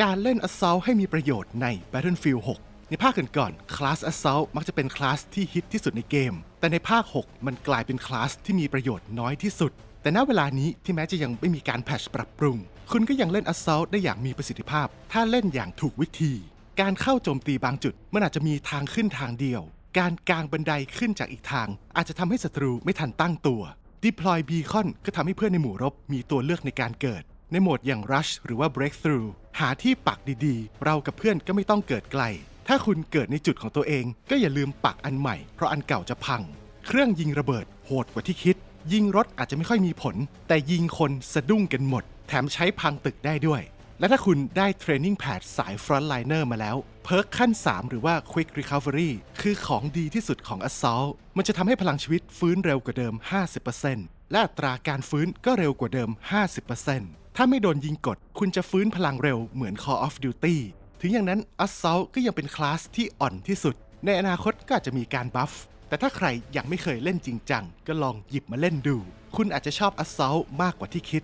การเล่น Assault ให้มีประโยชน์ใน Battlefield 6 ในภาคก่อนๆคลาส Assault มักจะเป็นคลาสที่ฮิตที่สุดในเกม แต่ในภาค 6 มันกลายเป็นคลาสที่มีประโยชน์น้อยที่สุด แต่ณเวลานี้ที่แม้จะยังไม่มีการแพทชปรับปรุง คุณก็ยังเล่น Assault ได้อย่างมีประสิทธิภาพ ถ้าเล่นอย่างถูกวิธี การเข้าโจมตีบางจุดมันอาจจะมีทางขึ้นทางเดียว การกางบันไดขึ้นจากอีกทาง อาจจะทำให้ศัตรูไม่ทันตั้งตัว Deploy Beacon ก็ทำให้เพื่อนในหมู่รบมีตัวเลือกในการเกิด ในโหมดอย่าง Rush หรือว่า Breakthrough หาที่ปักดีๆ เรากับเพื่อนก็ไม่ต้องเกิดไกล ถ้าคุณเกิดในจุดของตัวเอง ก็อย่าลืมปักอันใหม่ เพราะอันเก่าจะพัง เครื่องยิงระเบิดโหดกว่าที่คิด ยิงรถอาจจะไม่ค่อยมีผล แต่ยิงคนสะดุ้งกันหมด แถมใช้พังตึกได้ด้วย และถ้าคุณได้เทรนนิ่งแพดสาย Frontliner มาแล้วเพิร์กขั้น 3 หรือว่า Quick Recovery คือของดีที่สุดของ Assault มันจะทำให้พลังชีวิตฟื้นเร็วกว่าเดิม 50% และอัตราการฟื้นก็เร็วกว่าเดิม 50%ถ้าไม่โดนยิงกด คุณจะฟื้นพลังเร็วเหมือน Call of Duty ถึงอย่างนั้น Assault ก็ยังเป็นคลาสที่อ่อนที่สุด ในอนาคตก็อาจจะมีการบัฟ แต่ถ้าใครยังไม่เคยเล่นจริงจังก็ลองหยิบมาเล่นดู คุณอาจจะชอบ Assault มากกว่าที่คิด